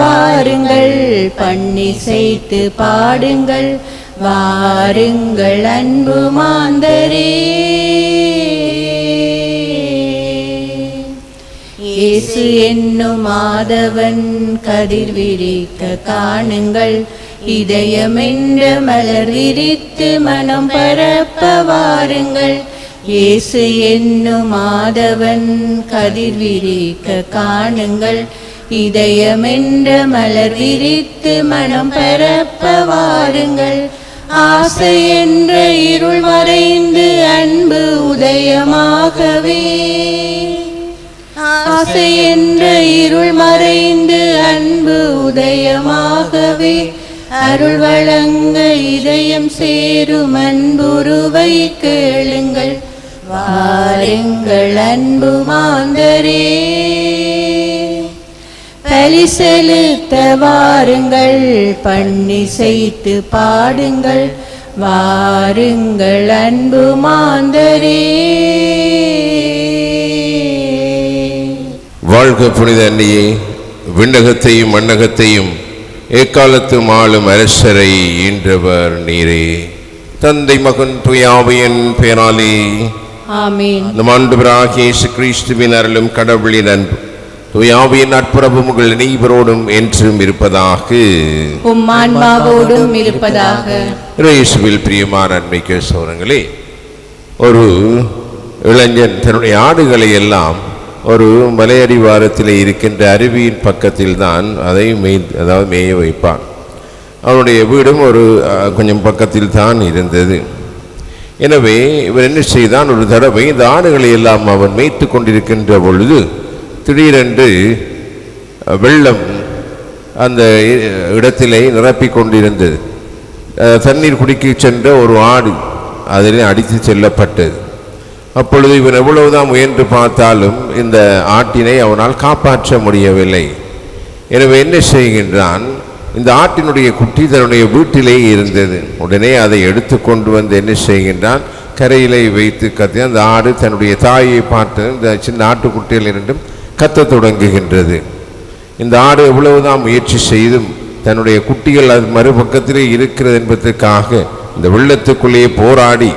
வாருங்கள் பண்ணி செய்து பாடுங்கள் வாருங்கள் அன்பு மாந்தரே. இயேசு என்னும் மாதவன் கதிர் விரிக்க காணுங்கள் இதயமென்ற மலர் விரித்து மனம் பரப்ப வாருங்கள். இயேசு என்னும் மாதவன் கதிர் விரிக்க காணுங்கள் இதயமென்ற மலர் விரித்து மனம் பரப்ப வாருங்கள் ஆசை என்ற இருள் மறைந்து அன்பு உதயமாகவே. ஆசை என்ற இருள் மறைந்து அன்பு உதயமாகவே. அருள் வழங்க இதயம் சேரும் அன்புருவை கேளுங்கள். வாருங்கள் அன்பு மாந்தரே. பலி செலுத்த வாருங்கள் பண்ணி செய்து பாடுங்கள் வாருங்கள் அன்பு மாந்தரே. வாழ்க புனித அன்னியே விண்ணகத்தையும் மண்ணகத்தையும் எக்காலத்தும் ஆளும் அரசரை ஈன்றவர் நீரே. தந்தை மகன் துயாவையின் பேராலே ஆமீன். நம் ஆண்டவராகிய இயேசு கிறிஸ்துவின் அருளும் கடவுளின் அன்பு துயாவியின் நட்புறவும் உங்கள் அனைவரோடும் என்றும் இருப்பதாக. உம் ஆன்மாவோடும் இருப்பதாக. இயேசுவில் பிரியமான அன்மைக்கு சோரங்களே ஒரு இளைஞன் தன்னுடைய ஆடுகளை எல்லாம் ஒரு மலையடிவாரத்தில் இருக்கின்ற அருவியின் பக்கத்தில் தான் அதை மேய் அதாவது மேய வைப்பான். அவனுடைய வீடும் ஒரு கொஞ்சம் பக்கத்தில் தான் இருந்தது. எனவே இவன் என்ன செய்தான்? ஒரு தடவை இந்த ஆடுகளை எல்லாம் அவன் மேய்த்து கொண்டிருக்கின்ற பொழுது திடீரென்று வெள்ளம் அந்த இடத்திலே நிரப்பிக் கொண்டிருந்தது. தண்ணீர் குடிக்க சென்ற ஒரு ஆடு அதிலே அடித்து செல்லப்பட்டது. அப்பொழுது இவன் எவ்வளவுதான் முயன்று பார்த்தாலும் இந்த ஆட்டினை அவனால் காப்பாற்ற முடியவில்லை. எனவே என்ன செய்கின்றான்? இந்த ஆட்டினுடைய குட்டி தன்னுடைய வீட்டிலே இருந்தது. உடனே அதை எடுத்து கொண்டு வந்து என்ன செய்கின்றான்? கரையிலே வைத்து கத்தி அந்த ஆடு தன்னுடைய தாயை பார்த்து இந்த சின்ன ஆட்டுக்குட்டியில் இரண்டும் கத்தத் தொடங்குகின்றது. இந்த ஆடு எவ்வளவுதான் முயற்சி செய்தும் தன்னுடைய குட்டிகள் அது மறுபக்கத்திலே இருக்கிறது என்பதற்காக இந்த வெள்ளத்துக்குள்ளேயே போராடி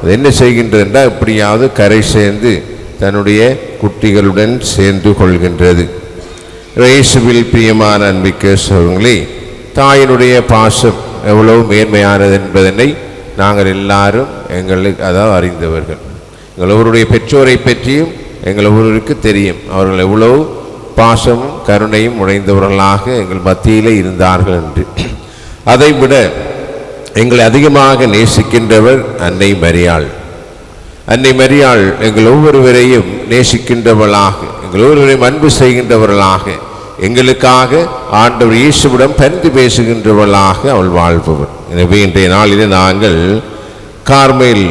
அது என்ன செய்கின்றது என்றால் எப்படியாவது கரை சேர்ந்து தன்னுடைய குட்டிகளுடன் சேர்ந்து கொள்கின்றது. இயேசுவில் பிரியமான அன்பிக்க சோகங்களே தாயினுடைய பாசம் எவ்வளவு மேன்மையானது என்பதனை நாங்கள் எல்லாரும் எங்களுக்கு அதாவது அறிந்தவர்கள். எங்கள் ஒவ்வொருடைய பெற்றோரை பற்றியும் எங்கள் ஒவ்வொருவருக்கு தெரியும். அவர்கள் எவ்வளவு பாசமும் கருணையும் உடைந்தவர்களாக எங்கள் மத்தியிலே இருந்தார்கள் என்று. அதைவிட எங்களை அதிகமாக நேசிக்கின்றவர் அன்னை மரியாள். அன்னை மரியாள் எங்கள் ஒவ்வொருவரையும் நேசிக்கின்றவளாக எங்கள் ஒவ்வொருவரையும் அன்பு செய்கின்றவர்களாக எங்களுக்காக ஆண்டவர் இயேசுவிடம் பரிந்து பேசுகின்றவளாக அவள் வாழ்பவர் எனவே இன்றைய நாளிலே நாங்கள் கார்மேல்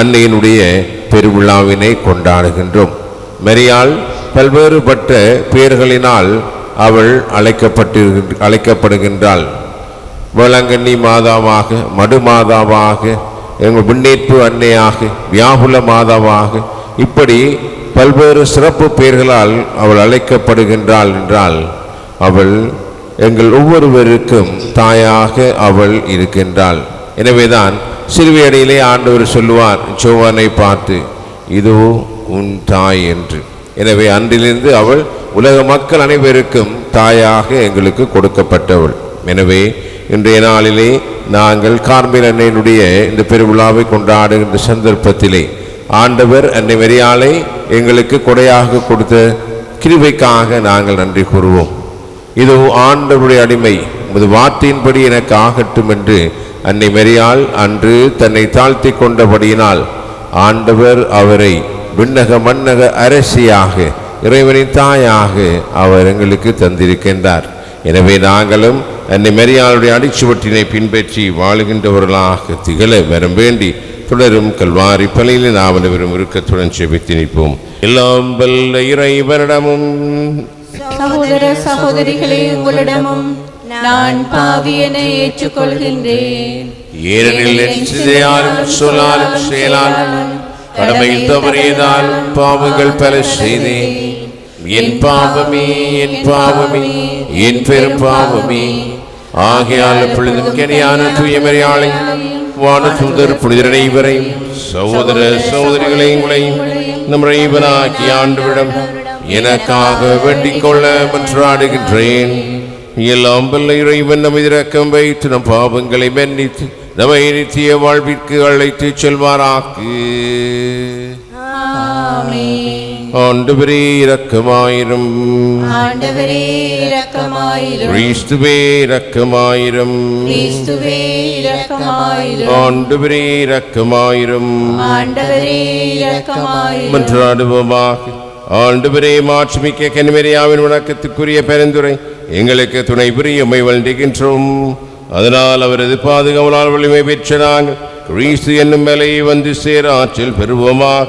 அன்னையினுடைய பெருவிழாவினை கொண்டாடுகின்றோம். மெரியால் பல்வேறுபட்ட பெயர்களினால் அவள் அழைக்கப்பட்டு அழைக்கப்படுகின்றாள். வேளாங்கண்ணி மாதாவாக மடு மாதாவாக எங்கள் முன்னேற்பு அன்னையாக வியாகுல மாதாவாக இப்படி பல்வேறு சிறப்பு பெயர்களால் அவள் அழைக்கப்படுகின்றாள் என்றால் அவள் எங்கள் ஒவ்வொருவருக்கும் தாயாக அவள் இருக்கின்றாள். எனவேதான் சிறுவியடையிலே ஆண்டவர் சொல்லுவார் சோவானை பார்த்து இதோ உன் தாய் என்று. எனவே அன்றிலிருந்து அவள் உலக மக்கள் அனைவருக்கும் தாயாக எங்களுக்கு கொடுக்கப்பட்டவள். எனவே இன்றைய நாளிலே நாங்கள் கார்மேல் அன்னையினுடைய இந்த பெருவிழாவை கொண்டாடுகின்ற சந்தர்ப்பத்திலே ஆண்டவர் அன்னை மரியாளை எங்களுக்கு கொடையாக கொடுத்த கிருவைக்காக நாங்கள் நன்றி கூறுவோம். இதோ ஆண்டவருடைய அடிமை உமது வார்த்தையின்படி எனக்கு ஆகட்டும் என்று அன்னை மரியாள் அன்று தன்னை தாழ்த்தி கொண்டபடியினால் ஆண்டவர் அவரை விண்ணக மன்னக அரசியாக இறைவனின் தாயாக அவர் எங்களுக்கு தந்திருக்கின்றார். எனவே நாங்களும் அன்னை மரியாளுடைய அடிச்சுவட்டினை பின்பற்றி வாழுகின்றவர்களாக திகழ வரம் வேண்டி தொடரும் கல்வாரி பலையில் நாம் அனைவரும் இறுக்கத்துடன் செபித்து நிற்போம். எல்லாம் வல்ல இறைவனிடமும். சகோதர சகோதரிகளே உங்களிடமும் நான் பாவியனை ஏற்றுக்கொள்கின்றேன். ஏனெனில் சொல்லாலும் செயலாலும் கடமையில் தவறியதால் பாவங்கள் பல செய்தேன். என் பாவமே என் பாவமே என் பெரும் பாவமே. ஆகையால் பொழுதும் கனியான தூயமறியாளை வான தூதர் புனிதர் அனைவரையும் சகோதர சகோதரிகளை உங்களையும் நம் இறைவனாக்கி ஆண்டுவிடம் எனக்காக வேண்டிக் கொள்ள மன்றாடுகின்றேன். எல்லாம் வல்ல இறைவன் நம் இரக்கம் வைத்து நம் பாவங்களை மன்னித்து நம்மை நித்திய வாழ்விற்கு அழைத்து செல்வாராக்கு. ஆண்டவரே இரக்கமாயிரும். கிறிஸ்துவே இரக்கமாயிரும். ஆண்டவரே இரக்கமாயிரும். மன்றாடுவோமாக. ஆண்டவரே மாட்சிமிக்க கனிமரியாவின் வணக்கத்துக்குரிய பெருந்துரை எங்களுக்கு துணை புரிய உம்மை வண்டிக்கின்றோம் அதனால் அவரது பாதுகாவலால் வலிமை பெற்ற நாங்கள் கிரீஸ்து என்னும் வேலையை வந்து சேர ஆற்றில் பெறுவோமாக.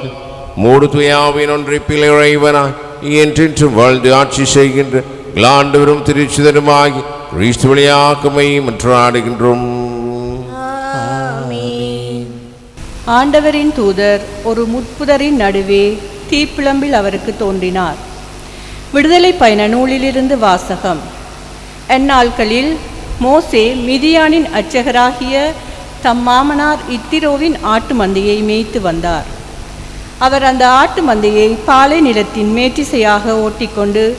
மூடு துயாவின் ஒன்றிப்பில் இறைவனாய் என்றென்று வாழ்ந்து ஆட்சி செய்கின்ற ஆண்டவரும் திருச்சிதருமாகி கிறிஸ்து வழியாக்குமை மன்றாடுகின்றோம். ஆமென். ஆண்டவரின் தூதர் ஒரு முட்புதரின் நடுவே தீப்பிளம்பில் அவருக்கு தோன்றினார். விடுதலை பயண நூலிலிருந்து வாசகம். எந்நாட்களில் மோசே மிதியானின் அர்ச்சகராகிய தம் மாமனார் இத்திரோவின் ஆட்டு மந்தையை மேய்த்து வந்தார். அவர் அந்த ஆட்டு மந்தையை பாலை நிலத்தின் மேற்றிசையாக ஓட்டிக்கொண்டு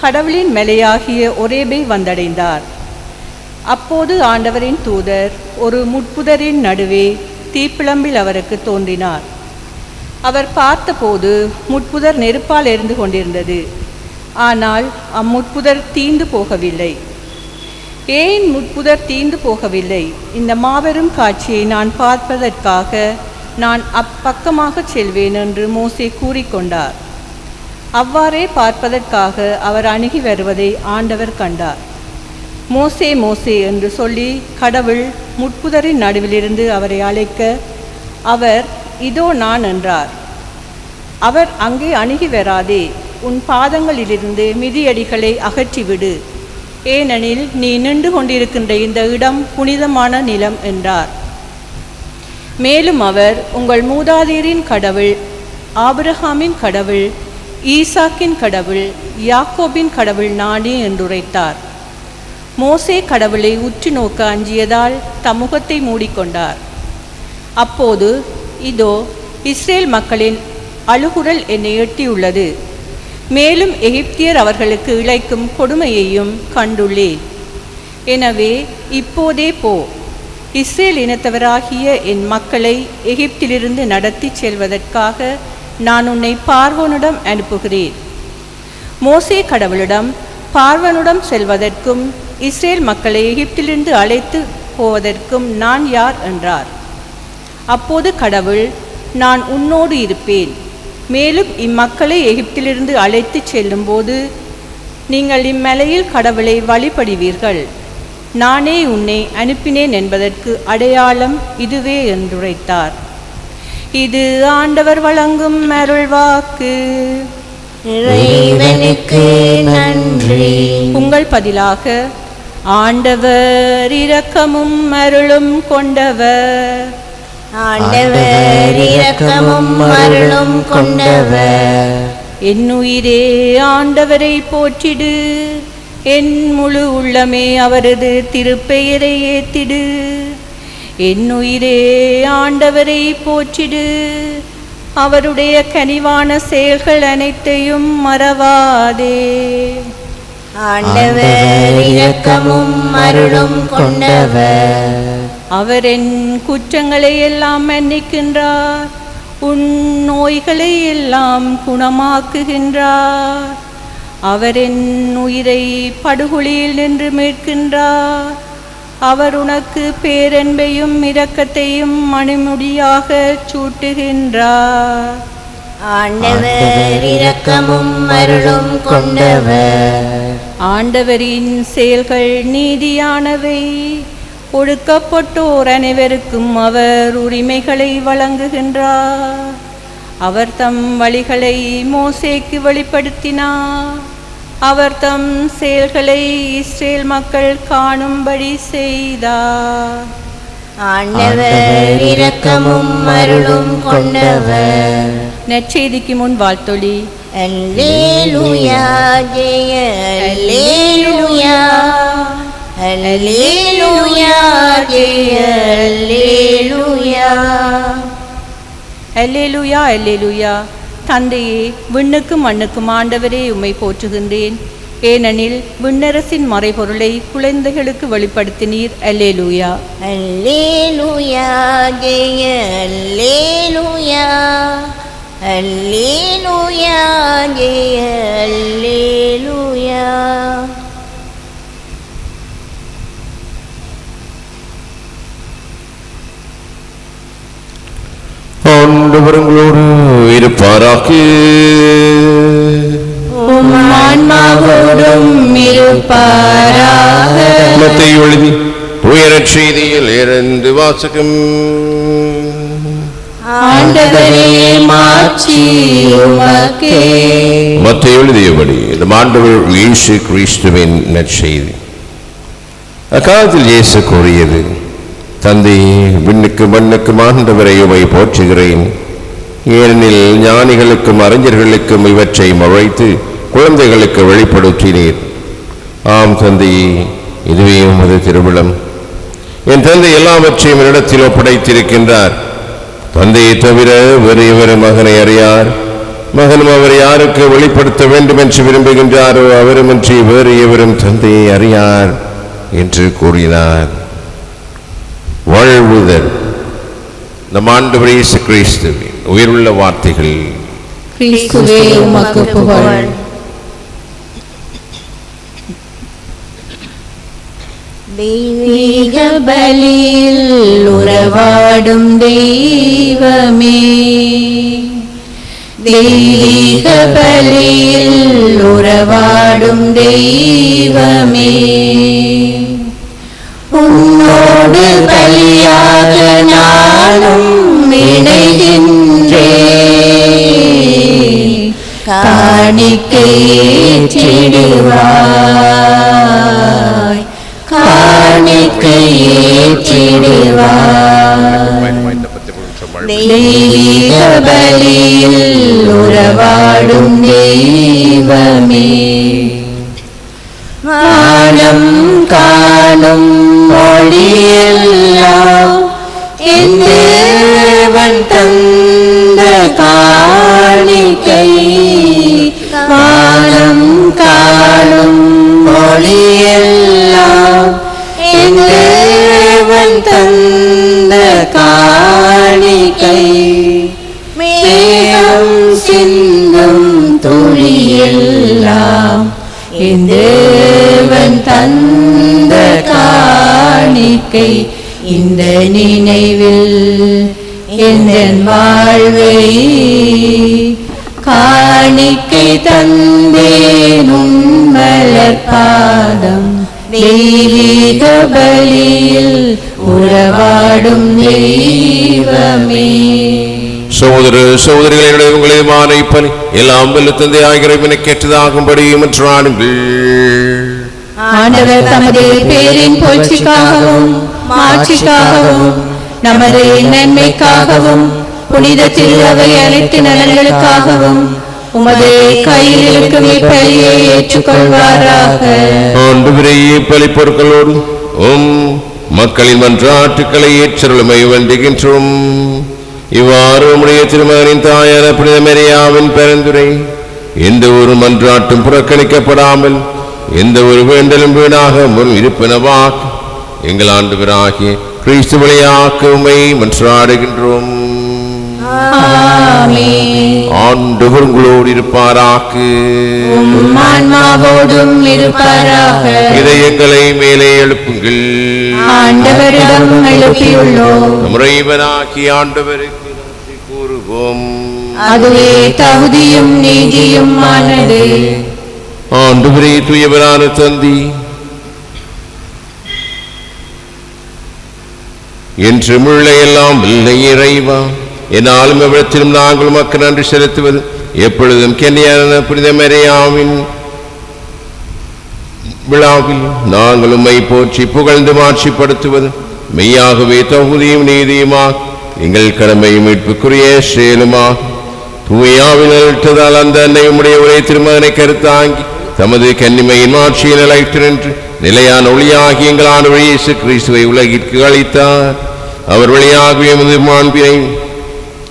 கடவுளின் மலையாகிய ஒரேபை வந்தடைந்தார். அப்போது ஆண்டவரின் தூதர் ஒரு முட்புதரின் நடுவே தீப்பிளம்பில் அவருக்கு தோன்றினார். அவர் பார்த்தபோது முட்புதர் நெருப்பால் எரிந்து கொண்டிருந்தது. ஆனால் அம்முட்புதர் தீந்து போகவில்லை. ஏன் முட்புதர் தீந்து போகவில்லை? இந்த மாபெரும் காட்சியை நான் பார்ப்பதற்காக நான் அப்பக்கமாக செல்வேன் என்று மோசே கூறிக்கொண்டார் அவ்வாறே பார்ப்பதற்காக அவர் அணுகி வருவதை ஆண்டவர் கண்டார். மோசே மோசே என்று சொல்லி கடவுள் முட்புதரின் நடுவிலிருந்து அவரை அழைக்க அவர் இதோ நான் என்றார். அவர் அங்கே அணுகி வராதே உன் பாதங்களிலிருந்து மிதியடிகளை அகற்றிவிடு. ஏனெனில் நீ நின்று கொண்டிருக்கின்ற இந்த இடம் புனிதமான நிலம் என்றார். மேலும் அவர் உங்கள் மூதாதையரின் கடவுள் ஆபிரகாமின் கடவுள் ஈசாக்கின் கடவுள் யாக்கோபின் கடவுள் நானே என்றுரைத்தார். மோசே கடவுளை உற்று நோக்க அஞ்சியதால் தமுகத்தை மூடிக்கொண்டார். அப்போது இதோ இஸ்ரேல் மக்களின் அழுகுரல் என்னை எட்டியுள்ளது. மேலும் எகிப்தியர் அவர்களுக்கு இழைக்கும் கொடுமையையும் கண்டுள்ளேன். எனவே இப்போதே போ. இஸ்ரேல் இனத்தவராகிய என் மக்களை எகிப்திலிருந்து நடத்திச் செல்வதற்காக நான் உன்னை பார்வனுடம் அனுப்புகிறேன். மோசே கடவுளிடம் பார்வனுடன் செல்வதற்கும் இஸ்ரேல் மக்களை எகிப்திலிருந்து அழைத்து போவதற்கும் நான் யார்? என்றார். அப்போது கடவுள் நான் உன்னோடு இருப்பேன். மேலும் இம்மக்களை எகிப்திலிருந்து அழைத்துச் செல்லும்போது நீங்கள் இம்மலையில் கடவுளை வழிபடுவீர்கள். நானே உன்னை அனுப்பினேன் என்பதற்கு அடையாளம் இதுவே என்றுரைத்தார். இது ஆண்டவர் வழங்கும் அருள்வாக்கு. இறைவனுக்கு நன்றி. உங்கள் பதிலாக ஆண்டவர் இரக்கமும் அருளும் கொண்டவர். ஆண்டவர் இரக்கமும் அருளும் கொண்டவர். என் உயிரே ஆண்டவரை போற்றிடு. என் முழு உள்ளமே அவரது திருப்பெயரை ஏத்திடு. என் உயிரே ஆண்டவரை போற்றிடு. அவருடைய கனிவான செயல்கள் அனைத்தையும் மறவாதே. ஆண்டவர் இரக்கமும் அருளும் கொண்டவர். அவர் என் குற்றங்களை எல்லாம் மன்னிக்கின்றார். உன் நோய்களை எல்லாம் குணமாக்குகின்றார். அவர் என் உயிரை படுகொலியில் நின்று மீட்கின்றார். அவர் உனக்கு பேரன்பையும் இரக்கத்தையும் மணிமுடியாக சூட்டுகின்றார். ஆண்டவர் இரக்கமும் அருளும் கொண்டவர். ஆண்டவரின் செயல்கள் நீதியானவை. ஒடுக்கப்பட்டோர் அனைவருக்கும் அவர் உரிமைகளை வழங்குகின்றார். அவர் தம் வழிகளை மோசேக்கு வெளிப்படுத்தினார். அவர் தம் செயல்களை இஸ்ரேல் மக்கள் காணும்படி செய்தார். ஆண்டவர் இரக்கமும் அருளும் கொண்டவர். நற்செய்திக்கு முன் வாழ்த்தொழி. அல்லேலூயா ஜெய அல்லேலூயா. அல்லேலூயா ஜெய அல்லேலூயா. அல்லேலூயா அல்லேலூயா. தந்தையே விண்ணுக்கும் மண்ணுக்கும் ஆண்டவரே உம்மை போற்றுகின்றேன். ஏனெனில் விண்ணரசின் மறைபொருளை குழந்தைகளுக்கு வெளிப்படுத்தினீர். அல்லேலூயா. அல்லேலூயா ஜெய அல்லேலூயா. அல்லேலூயா ஜெய அல்லேலூயா. உம் ஆன்மாவோடும் இருப்பாராக. எழுதி உயரச் செய்தியில் இருந்து வாசகம். ஆண்டவரே மத்தை எழுதியபடி நம் ஆண்டவர் இயேசு கிறிஸ்துவின் நற்செய்தி. அக்காலத்தில் இயேசு கூறியது தந்தையே விண்ணுக்கு மண்ணுக்கும் ஆண்டவரை உமை போற்றுகிறேன். ஏனெனில் ஞானிகளுக்கும் அறிஞர்களுக்கும் இவற்றை மழைத்து குழந்தைகளுக்கு வெளிப்படுத்தினீர். ஆம் தந்தையே இதுவே உமது திருவிழம். என் தந்தை எல்லாவற்றையும் என்னிடத்தில் ஒப்படைத்திருக்கின்றார். தந்தையை தவிர வேறு இவர் மகனை அறியார். மகனும் அவர் யாருக்கு வெளிப்படுத்த வேண்டும் என்று விரும்புகின்றாரோ அவருமின்றி வேறு எவரும் தந்தையை அறியார் என்று கூறினார். வாழ்வுதல். நம் ஆண்டவர் இயேசு கிறிஸ்துவின் உயிருள்ள வார்த்தைகள். கிறிஸ்துவே உமக்கு புகழ். தெய்வீக பலியில் உறவாடும் தெய்வமே தெய்வீக பலியில் உறவாடும் தெய்வமே பலியாக நானும் இணைகின்றேன் காணிக்கை ஏற்றிடுவாய் காணிக்கை ஏற்றிடுவாய் தெய்வீக பலியில் உறவாடும் தெய்வமே வானம் காணும் சகோதர சகோதரிகளிடையே உங்களை மாலை பணி எல்லாம் வல்ல தந்தை ஆகிறவனை கேட்டதாகும்படி மன்றாடுங்கள் ஆண்டவர் தமது பேரின் புகழ்ச்சிக்காகவும் மாட்சிக்காகவும் நமது நன்மைக்காகவும் புனித திருவை அனைத்து நலன்களுக்காகவும் உமது கையில் இருக்கும் இப்பலியை ஏற்றுக்கொள்வாராக. ஆண்டவரையே பலி பொருட்களோடு உம் மக்களின் மன்றாட்டுக்களை ஏற்றருளுமை வேண்டுகின்றோம் இவ்வாறு உம்முடைய திருமகனின் தாயான புனிதமெரியாவின் பரிந்துரை எந்த ஒரு மன்றாட்டும் புறக்கணிக்கப்படாமல் எந்த ஒரு வேண்டலும் வீணாக முன் இருப்பினவாக எங்கள் ஆண்டவராகிய கிறிஸ்து வழியாக்க உமை மன்றாடுகின்றோம். ஆண்டவர் உங்களோடு இருப்பாராக. உம் ஆன்மாவோடும் இருப்பாராக. இதயங்களை மேலே எழுப்புங்கள். ஆண்டவரிடம் எழுப்பியுள்ளோம். முறைவனாக்கி ஆண்டவருக்கு நன்றி கூறுவோம். அதுவே தகுதியும் நீதியும் ஆனது. ஆண்டவரே தூயவரான தந்தி என்று முள்ளையெல்லாம் இல்லை இறைவா. என்னாலும் எவ்விடத்திலும் நாங்கள் மக்கள் நன்றி செலுத்துவது. எப்பொழுதும் கென்னியான புனித மரியாவின் விழாவில் நாங்கள் உம்மை போற்றி புகழ்ந்து மாட்சிப்படுத்துவது. மெய்யாகவே தகுதியும் நீதியுமா? எங்கள் கடமையும் மீட்புக்குரிய செயலுமா? தூயாவினல் அந்த அன்னை உடைய ஒரே திருமகனை கருத்தாங்கி தமது கன்னிமையின் மாட்சியில் நிலைத்து நின்று நிலையான ஒளியாகி எங்கள் ஆண்டு இயேசு கிறிஸ்துவை உலகிற்கு அளித்தார். அவர் வழியாகவே எமது மாண்பினை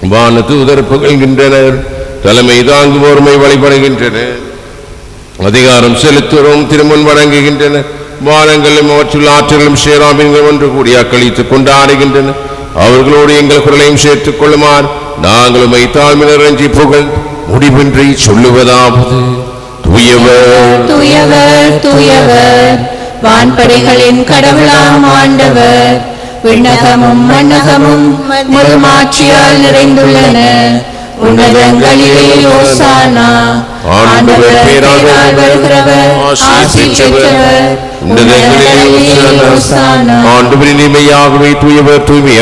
வான தூதர் புகழ்கின்றனர். தலைமை தாங்குவோர்மை வழிபடுகின்றனர். அதிகாரம் செலுத்துவோம் திருமண் வழங்குகின்றனர் வானங்களும் அவற்றுள்ள ஆற்றலும் சேராமின்கள் ஒன்று கூடி அக்களித்துக் கொண்டாடுகின்றன அவர்களோடு எங்கள் குரலையும் சேர்த்துக் கொள்ளுமாறு நாங்களும் தாழ்மை அஞ்சி புகழ் முடிவின்றி சொல்லுவதாவது. துயவர். வான்படைகளின் கடவுளாம் ஆண்டவர். விண்ணகமும் மண்ணகமும் முழுமாட்சியால் நிறைந்துள்ளன. உன்னதங்களிலே ஓசானா ஆண்டவர் பேரால் வருகிறவர் ஆசி பெற்றவர் தூயவர் தூய்மை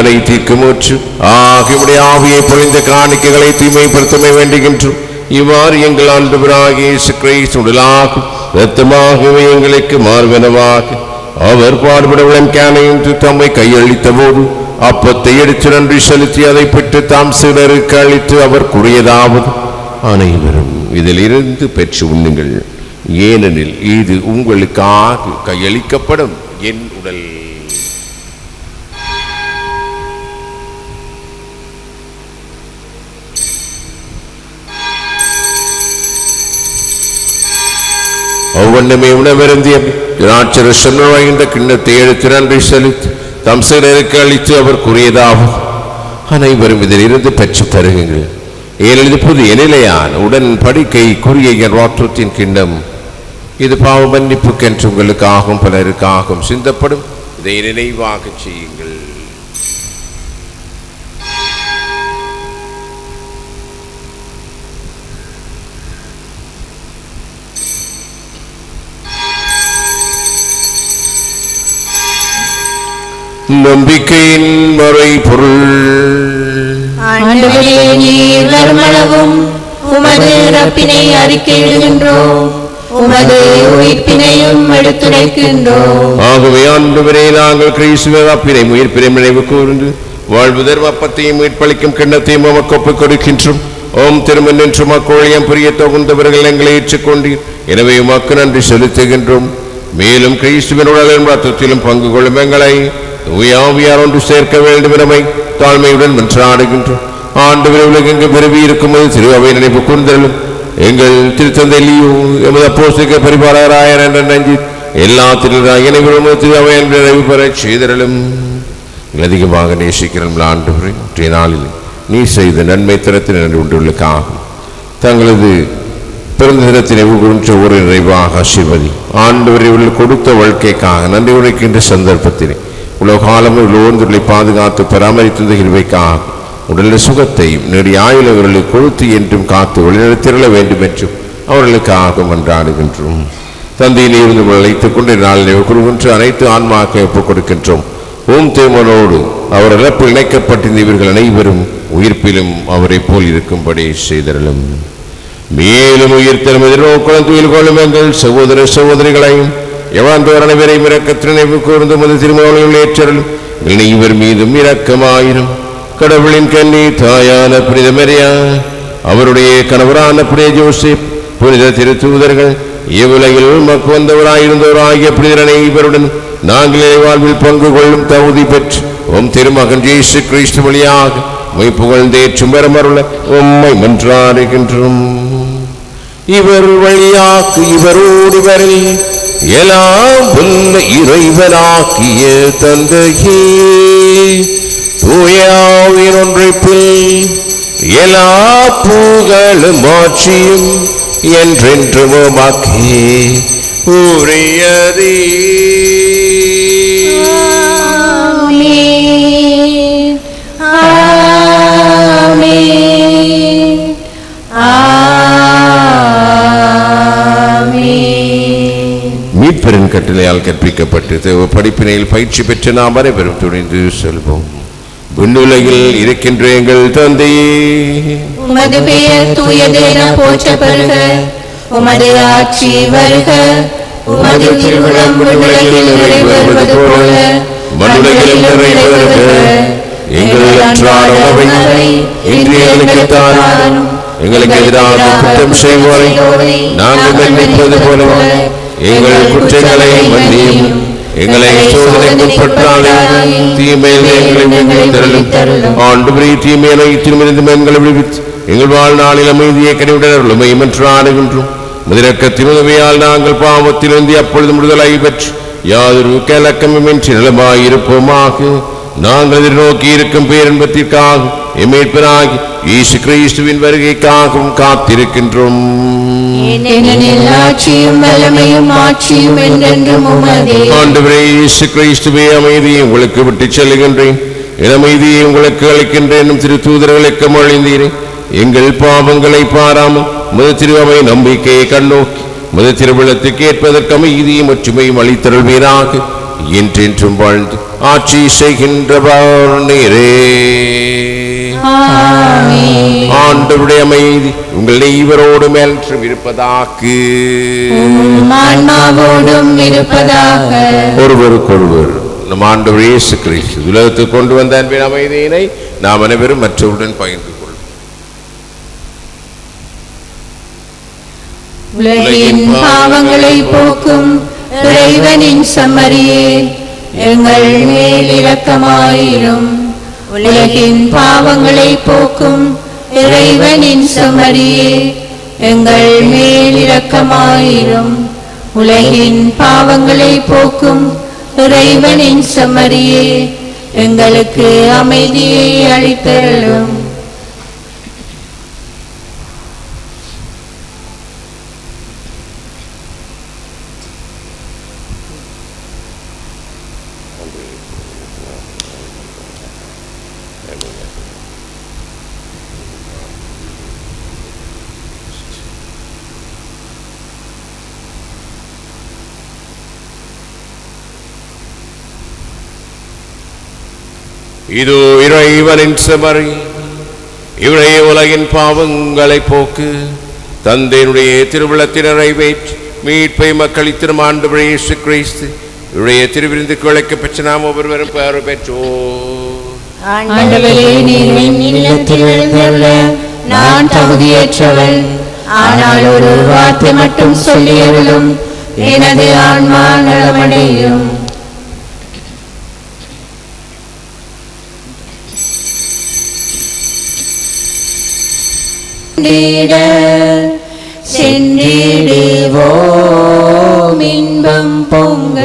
ஆகியுடைய ஆவியை பொழிந்த காணிக்கைகளை தூய்மைப்படுத்தமே வேண்டுகின்றோம். இவ்வாறு எங்கள் ஆண்டவராகிய கிறிஸ்து உடலாகும் ரத்தமாகவே எங்களுக்கு மார்வனவாக அவர் பாடுபட கேனையின்றி தம்மை கையளித்த போது அப்பத்தை எடுத்து நன்றி செலுத்தி அதை பெற்று தாம் சிலருக்கு அளித்து அவர் கூறியதாவது அனைவரும் இதிலிருந்து பெற்று உண்ணுங்கள். ஏனெனில் இது உங்களுக்காக கையளிக்கப்படும் என் உடல். ஒவ்வொன்றுமே உணவருந்திய திராட்சரசம் வாய்ந்த கிண்ணத்தை எடுத்து நன்றி செலுத்தி தம் சிலருக்கு அளித்து அவர் கூறியதாகும். அனைவரும் இதிலிருந்து பெற்று தருகுங்கள் ஏனெனில் புதிய நிலையான உடன் படிக்கை குறிய என் வாற்றத்தின் கிண்ணம். இது பாவ மன்னிப்புக்கென்று உங்களுக்காகவும் பலருக்காகவும் சிந்தப்படும். இதை நினைவாக செய்யுங்கள். நம்பிக்கையின் மறை பொருள். ஆண்டவரே நீர் வருமளவும் உமது இறப்பினை அறிக்கையிடுகின்றோம். உமது உயிர்ப்பினையும் எடுத்துரைக்கின்றோம். ஆகவே ஆண்டவரே நாங்கள் கிறிஸ்துவ அப்பினை உயிர்ப்பினை நினைவு கூர்ந்து வாழ்வுதர் அப்பத்தையும் மீட்பளிக்கும் கிண்ணத்தையும் உமக்கு ஒப்புக் கொடுக்கின்றோம். ஓம் திருமண் என்று மக்களியம் புரிய தகுந்தவர்கள் எங்களை ஏற்றுக்கொண்டீர். எனவே உமக்கு நன்றி செலுத்துகின்றோம். மேலும் கிறிஸ்துவின் உடலின் ரத்தத்திலும் பங்கு கொள்ளும் எங்களை உயாவியார் ஒன்று சேர்க்க வேண்டும் எனமை தாழ்மையுடன் மன்றாடுகின்றோம். ஆண்டு உலகெங்கு விரும்பி இருக்கும்போது திரு அவை நினைப்பு கூர்ந்தலும் எங்கள் திருத்தந்தை எமது அப்போஸ்தலிக்க பரிபாலகராயர் என்ற நஞ்சி எல்லா திருநாயனை இணைவிலும் நிறைவு பெறச் செய்தரலும் அதிகமாக நேசிக்கிறோம் ஆண்டு இன்றைய நாளில் நீ செய்த நன்மை திறத்தின் நன்றி உண்டுள்ளுக்காகும் தங்களது பிறந்த தினத்தினை உகுன்ற ஒரு நிறைவாக ஆசீர்வதி. ஆண்டவரை உள்ள கொடுத்த வாழ்க்கைக்காக நன்றி உழைக்கின்ற சந்தர்ப்பத்தினை உலகாலமும் உலோர்ந்துகளை பாதுகாத்து பராமரித்த இருவைக்காக உடல் சுகத்தையும் நெடிய ஆயுள் அவர்களை கொழுத்து என்றும் காத்து வழிநடத்திரள வேண்டும் என்றும் அவர்களுக்காக மன்றாடுகின்றோம் தந்தையில் இருந்து அழைத்துக் கொண்டு நாளில் குருவென்று அனைத்து ஆன்மாக்க ஒப்புக் கொடுக்கின்றோம். ஓம் தேமனோடு அவர் இழப்பில் இணைக்கப்பட்டிருந்த இவர்கள் அனைவரும் உயிர்ப்பிலும் அவரைப் போல் இருக்கும்படி செய்தரலும் மேலும் உயிர்த்தலும் எதிர்நோக்குடன் துயில் கொள்ளும் எங்கள் சகோதர சகோதரிகளையும் எவாந்தோர் அனைவரையும் இரக்கத்தில் கூர்ந்து முது திருமணங்கள் ஏற்றலும் இவர் மீதும் இரக்கமாயிரும். கடவுளின் கண்ணி தாயான புனித மரியா அவருடைய கணவரான புனித ஜோசப் புனித திருத்தூதர்கள் இவ்வுலகில் மக்கு வந்தவராயிருந்தவராகிய புனிதரனை இவருடன் நாங்களே வாழ்வில் பங்கு கொள்ளும் தகுதி பெற்று உம் திருமகன் ஜேசு கிறிஸ்து மொழியாக உம்மை புகழ்ந்தேற்றும் வரமருள உம்மை மன்றாடுகின்றோம். இவர் வழியாக்கு இவரோடு வரில் எலாம் உள்ள இறைவனாக்கிய தந்தையே. தூயாவின் ஒன்றைப்பில் எல்லா பூகளும் ஆட்சியும் என்றென்றும் உமக்கே உரியதே மீட்பெரும் கட்டளையால் கற்பிக்கப்பட்டு தேவ படிப்பினையில் பயிற்சி பெற்று நாம் அனைவரும் துணிந்து செல்வோம். விண்ணுலகில் இருக்கின்ற எங்கள் தந்தையே. உமது பெயர் தூயதென போற்றப்படுக. உமது ஆட்சி வருக. உமது திருவிழம் விண்ணுலகில் நிறைவேறுவது போல. மண்ணுலகிலும் நிறைவேறுக எங்கள் அன்றாட உணவை இன்று எங்களுக்கு எங்களுக்கு எதிராக குற்றம் செய்வோரை நாங்கள் மன்னிப்பது போல. எங்கள் குற்றங்களை மன்னியும். எங்களை சோதனைக்குட்பட்டாலும் தீமையில் எங்களை விடுவித்தருளும் ஆண்டு தீமையிலை திருமணம் எங்களை விடுவித்து எங்கள் வாழ்நாளில் அமைதியை கனிவுடன் என்று ஆடுகின்றோம். முதிரக்கத்தின் உதவியால் நாங்கள் பாவத்திலிருந்து அப்பொழுது விடுதலை பெற்று யாதொரு கலக்கமின்றி நலமாயிருப்போமாக. நாங்கள் எதிர்நோக்கி இருக்கும் பேரன்பத்திற்காக எமேற்பராகி இயேசு கிறிஸ்துவின் வருகைக்காகவும் காத்திருக்கின்றோம். அமைதியை உங்களுக்கு விட்டுச் செல்கின்றேன் என் அமைதியை உங்களுக்கு அளிக்கின்றேன் திரு தூதர்களுக்கு மொழிந்தீரேன் எங்கள் பாவங்களை பாராமல் முத திருவமை நம்பிக்கையை கண்ணோக்கி முத திருவிழத்தை கேட்பதற்கு அமைதியும் ஒற்றுமையும் அளித்தருள்வீராக என்றென்றும் வாழ்ந்து. ஆட்சி செய்கின்றவர் நீரே. ஆமென். ஆண்டவருடைய அமைதி உங்கள் நெய்வரோடு மேலும் இருப்பதாக. உம் ஆன்மாவோடும் இருப்பதாக. ஒருவருக்கொருவர் நம் ஆண்டவர் இயேசு கிறிஸ்து உலகத்துக்கு கொண்டு வந்த அன்பின் அமைதியினை நாம் அனைவரும் மற்றவருடன் பகிர்ந்து கொள்வோம். உலகின் பாவங்களை போக்கும் இறைவனின் சம்மரியே எங்கள் மேல் இரக்கமாயிரும். உலகின் பாவங்களை போக்கும் இறைவனின் சம்மரியே எங்கள் மேல் இரக்கமாயிரும். உலகின் பாவங்களை போக்கும் இறைவனின் சம்மரியே எங்களுக்கு அமைதியை அளித்தருளும். இதோ இறைவனின் செமறி இவரைய உலகின் பாவங்களை போக்கு தந்தையினுடைய திருவிழத்தினரை வேற்று மீட்பை மக்கள் இத்திருமாண்டு இயேசு கிறிஸ்து இவருடைய திருவிருந்துக்கு அழைக்க பெற்ற நாம் ஒவ்வொருவரும் பெயர் பெற்றோ நான் தகுதியேற்றவள். ஆனால் ஒரு வார்த்தை மட்டும் சொல்லியவளும் எனது ஆன்மா நலமடையும். சென்றிட சென்றிடுவோம் இன்பம் பொங்க.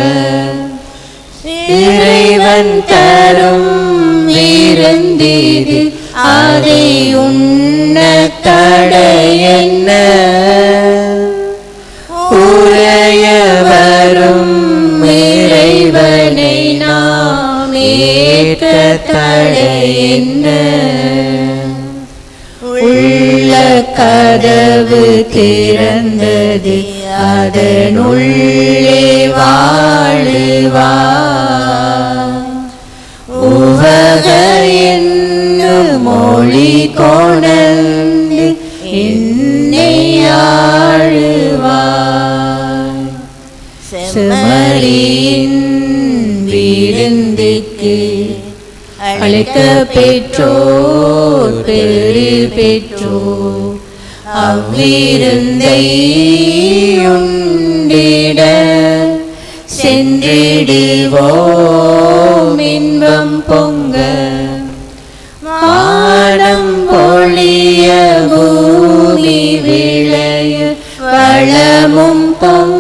இறைவன் தரும் வீரந்தீது அதை உண்ண தடை என்ன? திறந்தது. அதனுள்ளே வாழுவா. உவக என்னும் மொழி கொணர்ந்து என்னை ஆழுவாய் செமரியின் விருந்துக்கு அழைக்க பெற்றோர் பெரு பெற்றோர். அவ்விருந்தையுண்டிட சென்றிடுவோம் இன்பம் பொங்க. வானம் பொழிய பூமி விளைய வளமும் பொங்க.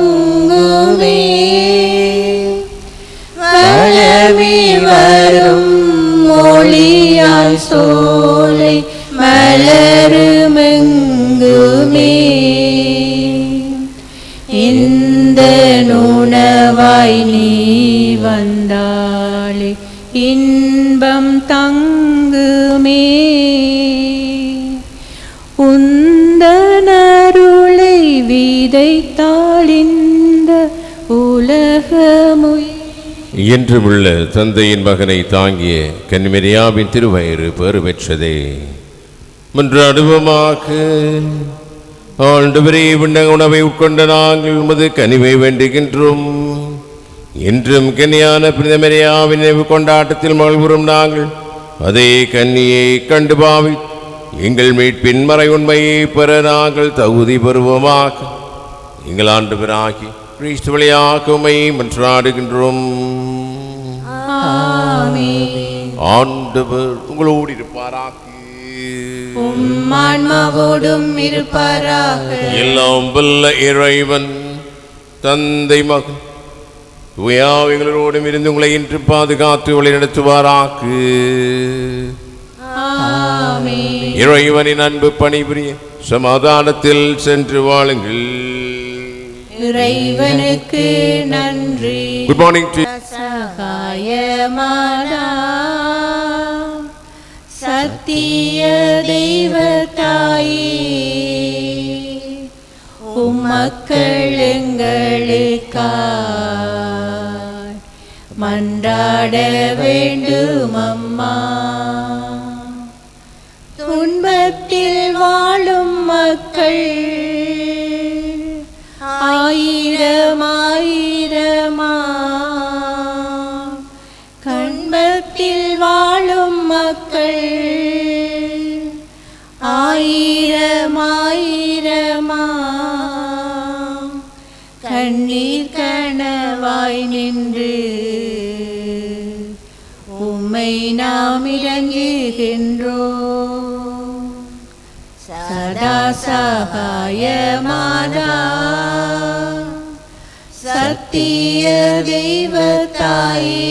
என்றுமுள்ள தந்தையின் மகனை தாங்கிய கன்மெரியாவின் திருவயிறு பெறு பெற்றதே மன்றாடுவோமாக ஆண்டவரே விண்ணக உணவை உட்கொண்ட நாங்கள் உமது கனிவை வேண்டுகின்றோம். என்றும் கன்னியான பிரதமரியாவின் நினைவு கொண்டாட்டத்தில் மகிழ்வுறும் நாங்கள் அதே கன்னியை கண்டு பாவி எங்கள் மீட்பின் மறை உண்மையை பெற நாங்கள் தகுதி பெறுவோமாக. எங்கள் ஆண்டவராகி கிறிஸ்து வழியாக உம்மை மன்றாடுகின்றோம் ஆண்டவர் உங்களோடு இருப்பாராக. ஆன்மாவோடும் இருப்பாராக. எல்லாம் வல்ல இறைவன் தந்தை மகன் தூயாவிகளோடும் இருந்து உங்களை இன்று பாதுகாத்து வழி நடத்துவாராக்கு இறைவனின் அன்பு பணிபுரிய சமாதானத்தில் சென்று வாழுங்கள். இறைவனுக்கு நன்றி. குட் மார்னிங் டு சகாயமானா. சத்திய தெய்வ தாயே உம்மக்கள் எங்களுக்காய் மன்றாட வேண்டும் அம்மா துன்பத்தில் வாழும் மக்கள் கனவாய் நின்று உம்மை நாம் இறங்குகின்றோம் சதா சகாய மாதா. சத்திய தெய்வத்தாயே.